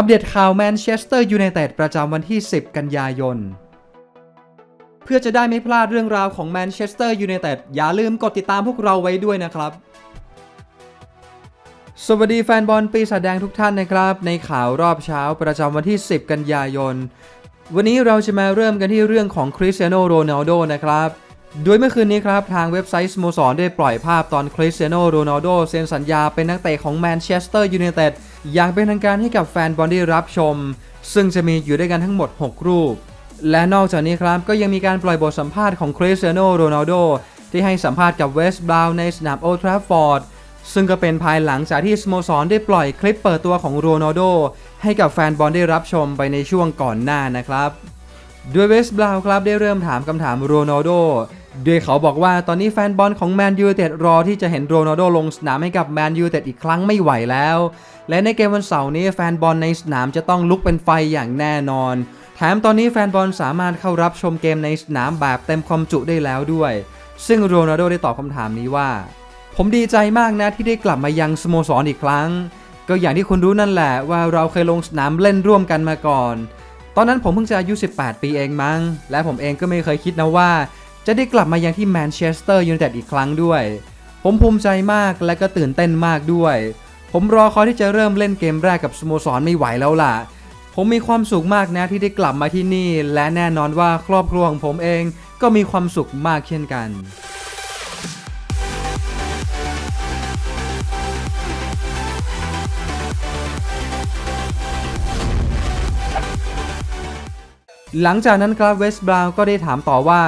อัปเดตข่าวแมนเชสเตอร์ยูไนเต็ดประจำวันที่ 10 กันยายน เพื่อจะได้ไม่พลาดเรื่องราวของแมนเชสเตอร์ยูไนเต็ดอย่าลืมกดติดตามพวกเราไว้ด้วยนะครับ สวัสดีแฟนบอลปีศาจแดงทุกท่านนะครับ ในข่าวรอบเช้าประจำวันที่ 10 กันยายน วันนี้เราจะมาเริ่มกันที่เรื่องของคริสเตียโนโรนัลโดนะครับ โดยเมื่อคืนนี้ครับ ทางเว็บไซต์สโมสรได้ปล่อยภาพตอนคริสเตียโนโรนัลโดเซ็นสัญญาเป็นนักเตะของแมนเชสเตอร์ยูไนเต็ดอย่างเป็นทางการให้กับแฟนบอลได้รับชม ซึ่งจะมีอยู่ด้วยกันทั้งหมด 6 รูป และนอกจากนี้ครับก็ยังมีการปล่อยบทสัมภาษณ์ของคริสเตียโนโรนัลโดที่ให้สัมภาษณ์กับเวสต์บราวน์ในสนามโอทราฟฟอร์ดซึ่งก็เป็นภายหลังจากที่สโมสรได้ปล่อยคลิปเปิดตัวของโรนัลโดให้กับแฟนบอลได้รับชมไปในช่วงก่อนหน้านะครับโดยเวสต์บราวน์ครับได้เริ่มถามคำถามโรนัลโด โดยเขาบอกว่าตอนนี้แฟนบอลของแมนยูเต็ดรอที่จะเห็นโรนัลโดลงสนามให้กับแมนยูเต็ดอีกครั้งไม่ไหวแล้ว และในเกมวันเสาร์นี้แฟนบอลในสนามจะต้องลุกเป็นไฟอย่างแน่นอน แถมตอนนี้แฟนบอลสามารถเข้ารับชมเกมในสนามแบบเต็มความจุได้แล้วด้วย ซึ่งโรนัลโดได้ตอบคำถามนี้ว่า ผมดีใจมากนะที่ได้กลับมายังสโมสรอีกครั้ง ก็อย่างที่คุณรู้นั่นแหละว่าเราเคยลงสนามเล่นร่วมกันมาก่อน ตอนนั้นผมเพิ่งจะอายุ 18 ปีเองมั้ง และผมเองก็ไม่เคยคิดนะว่า จะได้กลับมายังที่แมนเชสเตอร์ยูไนเต็ดอีกครั้งด้วย ผมภูมิใจมากและก็ตื่นเต้นมากด้วย ผมรอคอยที่จะเริ่มเล่นเกมแรกกับสโมสรไม่ไหวแล้วล่ะ ผมมีความสุขมากนะที่ได้กลับมาที่นี่ และแน่นอนว่าครอบครัวของผมเองก็มีความสุขมากเช่นกันหลังจากนั้นครับเวสต์บราวน์ก็ได้ถามต่อว่า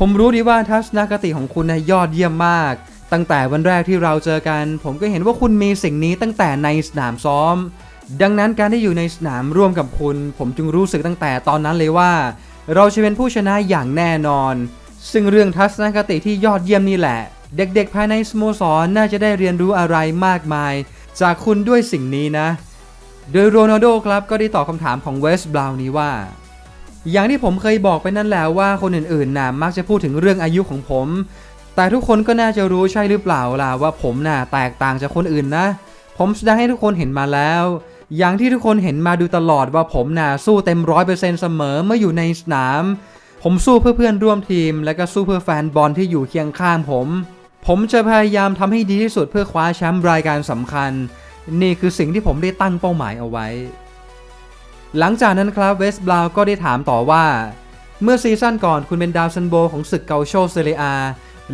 ผมรู้ดีว่าทัศนคติของคุณนะยอดเยี่ยมมาก ตั้งแต่วันแรกที่เราเจอกัน ผมก็เห็นว่าคุณมีสิ่งนี้ตั้งแต่ในสนามซ้อม ดังนั้นการได้อยู่ในสนามร่วมกับคุณ ผมจึงรู้สึกตั้งแต่ตอนนั้นเลยว่า เราจะเป็นผู้ชนะอย่างแน่นอน ซึ่งเรื่องทัศนคติที่ยอดเยี่ยมนี่แหละ เด็กๆ ภายในสโมสรน่าจะได้เรียนรู้อะไรมากมาย จากคุณด้วยสิ่งนี้นะ โดยโรนัลโดครับก็ได้ตอบคำถามของเวสต์บราวนี้ว่า อย่างที่ผมเคยบอกไปนั่นแหละว่าคนอื่นๆน่ะมักจะพูดถึงเรื่องอายุของผม แต่ทุกคนก็น่าจะรู้ใช่หรือเปล่าล่ะว่าผมน่ะแตกต่างจากคนอื่นนะ ผมแสดงให้ทุกคนเห็นมาแล้ว อย่างที่ทุกคนเห็นมาดูตลอดว่าผมน่ะสู้เต็มร้อยเปอร์เซ็นต์เสมอเมื่ออยู่ในสนาม ผมสู้เพื่อเพื่อนร่วมทีม และก็สู้เพื่อแฟนบอลที่อยู่เคียงข้างผม ผมจะพยายามทำให้ดีที่สุดเพื่อคว้าแชมป์รายการสำคัญ นี่คือสิ่งที่ผมได้ตั้งเป้าหมายเอาไว้ หลังจากนั้นครับเวสบราวก็ได้ถามต่อว่า เมื่อซีซั่นก่อนคุณเป็นดาวซันโบของศึกเกาโชเซเรีย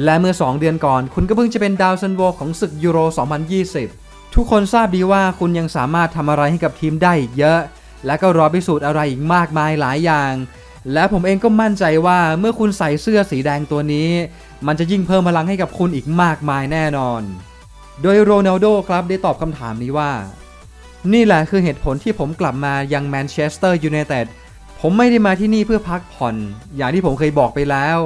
และเมื่อ 2 เดือนก่อน คุณก็เพิ่งจะเป็นดาวซันโบของศึกยูโร 2020 ทุกคนทราบดีว่าคุณยังสามารถทำอะไรให้กับทีมได้อีกเยอะ และก็รอพิสูจน์อะไรอีกมากมายหลายอย่าง และผมเองก็มั่นใจว่าเมื่อคุณใส่เสื้อสีแดงตัวนี้ มันจะยิ่งเพิ่มพลังให้กับคุณอีกมากมายแน่นอน โดยโรนัลโดครับได้ตอบคำถามนี้ว่า นี่แหละคือเหตุผลที่ผมกลับมายังแมนเชสเตอร์ยูไนเต็ดผมไม่ได้มาที่นี่เพื่อพักผ่อน อย่างที่ผมเคยบอกไปแล้ว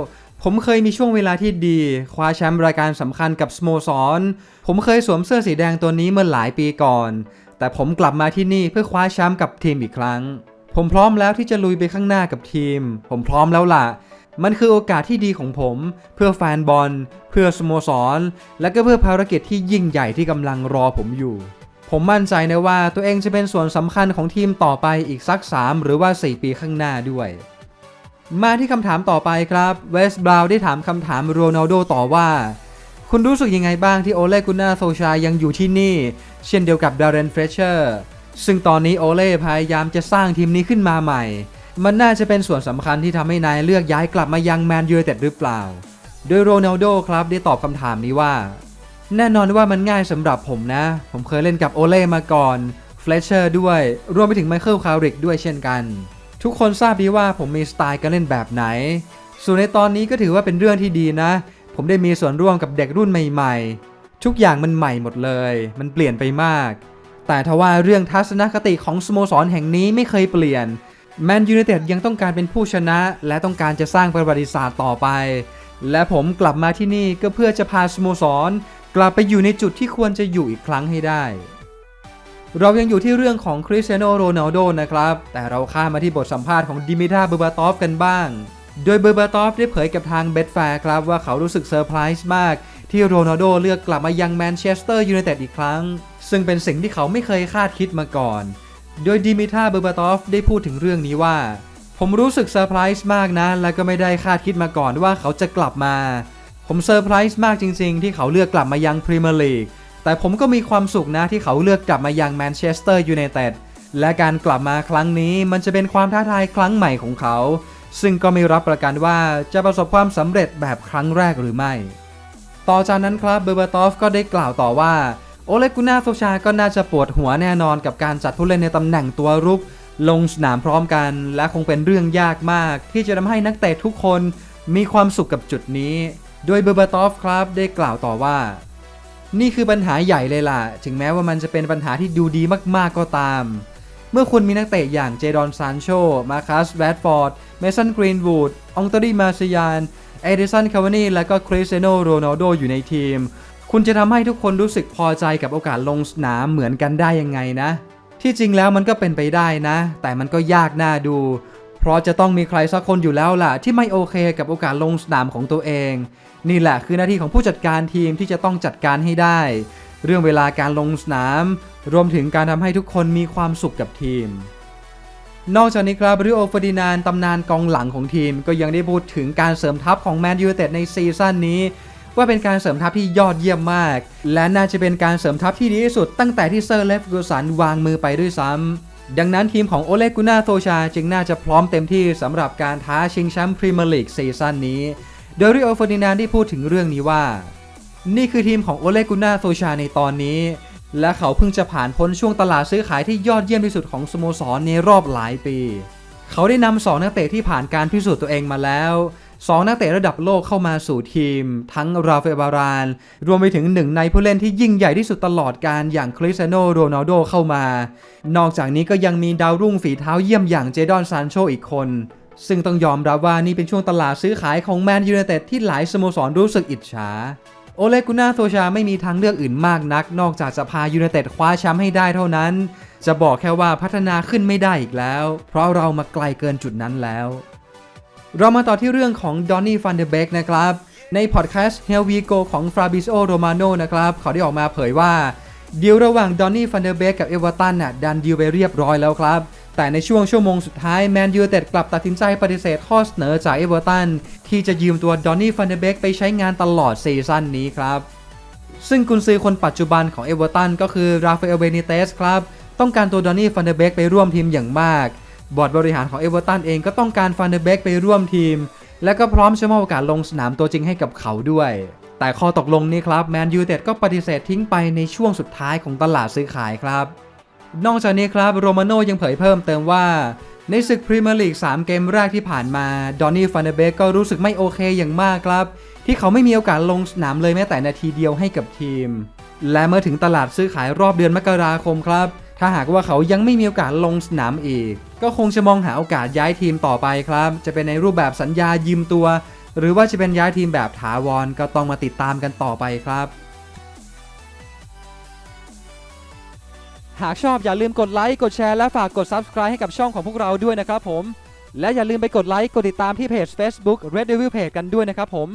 ผมเคยมีช่วงเวลาที่ดี คว้าแชมป์รายการสำคัญกับสโมสร ผมเคยสวมเสื้อสีแดงตัวนี้เมื่อหลายปีก่อน แต่ผมกลับมาที่นี่เพื่อคว้าแชมป์กับทีมอีกครั้ง ผมพร้อมแล้วที่จะลุยไปข้างหน้ากับทีม ผมพร้อมแล้วล่ะ มันคือโอกาสที่ดีของผม เพื่อแฟนบอล เพื่อสโมสร และก็เพื่อภารกิจที่ยิ่งใหญ่ที่กำลังรอผมอยู่ ผมมั่นใจนะว่าตัวเองจะเป็นส่วนสำคัญของทีมต่อไปอีกสัก 3 หรือว่า 4 ปีข้างหน้าด้วย มาที่คำถามต่อไปครับเวสบราวน์ได้ถามคำถามโรนัลโดต่อว่า คุณรู้สึกยังไงบ้างที่โอเล่กุน่าโซชายังอยู่ที่นี่ เช่นเดียวกับดารนเฟรเชอร์ซึ่งตอนนี้โอเล่พยายามจะสร้างทีมนี้ขึ้นมาใหม่ มันน่าจะเป็นส่วนสำคัญที่ทำให้นายเลือกย้ายกลับมายังแมนยูเต็ดหรือเปล่า โดยโรนัลโดครับได้ตอบคำถามนี้ว่า แน่นอนว่ามันง่ายสำหรับผมนะ ผมเคยเล่นกับโอเล่มาก่อนเฟลเชอร์ด้วย รวมไปถึงไมเคิลคาริกด้วยเช่นกัน ทุกคนทราบดีว่าผมมีสไตล์การเล่นแบบไหน ส่วนในตอนนี้ก็ถือว่าเป็นเรื่องที่ดีนะ ผมได้มีส่วนร่วมกับเด็กรุ่นใหม่ๆ ทุกอย่างมันใหม่หมดเลย มันเปลี่ยนไปมาก แต่ทว่าเรื่องทัศนคติของสโมสรแห่งนี้ไม่เคยเปลี่ยนแมนยูไนเต็ดยังต้องการเป็นผู้ชนะ และต้องการจะสร้างประวัติศาสตร์ต่อไป และผมกลับมาที่นี่ก็เพื่อจะพาสโมสร กลับไปอยู่ในจุดที่ควรจะอยู่อีกครั้งให้ได้ เรายังอยู่ที่เรื่องของคริสเตียโนโรนัลโดนะครับ แต่เราข้ามมาที่บทสัมภาษณ์ของดิมิทราเบอร์บาตอฟกันบ้าง โดยเบอร์บาตอฟได้เผยกับทางเบดแฟร์ครับว่าเขารู้สึกเซอร์ไพรส์มาก ที่โรนัลโดเลือกกลับมายังแมนเชสเตอร์ยูไนเต็ดอีกครั้ง ซึ่งเป็นสิ่งที่เขาไม่เคยคาดคิดมาก่อน โดยดิมิทราเบอร์บาตอฟได้พูดถึงเรื่องนี้ว่า ผมรู้สึกเซอร์ไพรส์มากนะ และก็ไม่ได้คาดคิดมาก่อนว่าเขาจะกลับมา ผมเซอร์ไพรส์มากจริง ๆ ที่เขาเลือกกลับมายังพรีเมียร์ลีก แต่ผมก็มีความสุขนะที่เขาเลือกกลับมายังแมนเชสเตอร์ยูไนเต็ด และการกลับมาครั้งนี้มันจะเป็นความท้าทายครั้งใหม่ของเขา ซึ่งก็ไม่รับประกันว่าจะประสบความสำเร็จแบบครั้งแรกหรือไม่ ต่อจากนั้นครับเบอร์บาตอฟก็ได้กล่าวต่อว่าโอเลกุน่าโซชาก็น่าจะปวดหัวแน่นอนกับการจัดผู้เล่นในตำแหน่งตัวรุก ลงสนามพร้อมกัน และคงเป็นเรื่องยากมาก ที่จะทำให้นักเตะทุกคนมีความสุขกับจุดนี้ โดยเบอร์บาตอฟครับได้กล่าวต่อว่า นี่คือปัญหาใหญ่เลยล่ะ ถึงแม้ว่ามันจะเป็นปัญหาที่ดูดีมากๆก็ตาม เมื่อคุณมีนักเตะอย่างเจดอนซานโช มาคัสแรดฟอร์ด เมสันกรีนวูด องตอรีมาซิยาน เอดิสัน คาวานี และก็คริสเซโนโรนัลโดอยู่ในทีม คุณจะทำให้ทุกคนรู้สึกพอใจกับโอกาสลงสนามเหมือนกันได้ยังไงนะ ที่จริงแล้วมันก็เป็นไปได้นะ แต่มันก็ยากน่าดู ราะจะต้องมีใครสักคนอยู่แล้วล่ะ ที่ไม่โอเคกับโอกาสลงสนามของตัวเอง นี่แหละคือหน้าที่ของผู้จัดการทีมที่จะต้องจัดการให้ได้ เรื่องเวลาการลงสนาม รวมถึงการทำให้ทุกคนมีความสุขกับทีม นอกจากนี้ครับริโอเฟอร์ดินานตำนานกองหลังของทีม ก็ยังได้พูดถึงการเสริมทัพของแมนยูเต็ดในซีซั่นนี้ว่าเป็นการเสริมทัพที่ยอดเยี่ยมมาก และน่าจะเป็นการเสริมทัพที่ดีที่สุดตั้งแต่ที่เซอร์เลฟกูสันวางมือไปด้วยซ้ำ ดังนั้นทีมของโอเลกุน่าโซชาจึงน่าจะพร้อมเต็มที่สำหรับการท้าชิงแชมป์พรีเมียร์ลีกซีซั่นนี้ โดยริโอเฟอร์ดินานได้พูดถึงเรื่องนี้ว่า นี่คือทีมของโอเลกุน่าโซชาในตอนนี้ และเขาเพิ่งจะผ่านพ้นช่วงตลาดซื้อขายที่ยอดเยี่ยมที่สุดของสโมสรในรอบหลายปี เขาได้นำสองนักเตะที่ผ่านการพิสูจน์ตัวเองมาแล้ว สองนักเตะระดับโลกเข้ามาสู่ทีม ทั้งราฟาเอลบาราน รวมไปถึงหนึ่งในผู้เล่นที่ยิ่งใหญ่ที่สุดตลอดการอย่างคริสเตียโนโรนัลโดเข้ามา นอกจากนี้ก็ยังมีดาวรุ่งฝีเท้าเยี่ยมอย่างเจดอนซานโชอีกคน ซึ่งต้องยอมรับว่านี่เป็นช่วงตลาดซื้อขายของแมนยูไนเต็ดที่หลายสโมสรรู้สึกอิจฉาโอเลกุน่าโซชาไม่มีทางเลือกอื่นมากนัก นอกจากจะพายูไนเต็ดคว้าแชมป์ให้ได้เท่านั้น จะบอกแค่ว่าพัฒนาขึ้นไม่ได้อีกแล้ว เพราะเรามาไกลเกินจุดนั้นแล้ว เรามาต่อที่เรื่องของดอนนี่ฟันเดเบกนะครับ ในพอดแคสต์ Here We Go ของฟราบิโอโรมาโนนะครับเขาได้ออกมาเผยว่าดีลระหว่างดอนนี่ฟันเดเบกกับเอเวอร์ตันน่ะดันดีลไปเรียบร้อยแล้วครับ แต่ในช่วงชั่วโมงสุดท้ายแมนยูเต็ดกลับตัดสินใจปฏิเสธข้อเสนอจากเอเวอร์ตันที่จะยืมตัวดอนนี่ฟันเดเบกไปใช้งานตลอดซีซั่นนี้ครับ ซึ่งกุนซือคนปัจจุบันของเอเวอร์ตันก็คือราฟาเอลเบนิเตสครับต้องการตัวดอนนี่ฟันเดเบกไปร่วมทีมอย่างมาก บอร์ดบริหารของเอเวอร์ตันเองก็ต้องการฟันเดเบกไปร่วมทีม และก็พร้อมจะมอบโอกาสลงสนามตัวจริงให้กับเขาด้วย แต่ข้อตกลงนี้ครับแมนยูเต็ดก็ปฏิเสธทิ้งไปในช่วงสุดท้ายของตลาดซื้อขายครับ นอกจากนี้ครับโรมาโนยังเผยเพิ่มเติมว่าในศึกพรีเมียร์ลีก 3 เกมแรกที่ผ่านมา ดอนนี่ฟันเดเบกก็รู้สึกไม่โอเคอย่างมากครับ ที่เขาไม่มีโอกาสลงสนามเลยแม้แต่นาทีเดียวให้กับทีม และเมื่อถึงตลาดซื้อขายรอบเดือนมกราคมครับ ถ้าหากว่าเขายังไม่มีโอกาสลงสนามอีก ก็คงจะมองหาโอกาสย้ายทีมต่อไปครับ จะเป็นในรูปแบบสัญญายืมตัว หรือว่าจะเป็นย้ายทีมแบบถาวรก็ต้องมาติดตามกันต่อไปครับ หากชอบอย่าลืมกดไลค์กดแชร์และฝากกด Subscribe ให้กับช่องของพวกเราด้วยนะครับผม และอย่าลืมไปกดไลค์กดติดตามที่เพจ Facebook Red Devil Page กันด้วยนะครับผม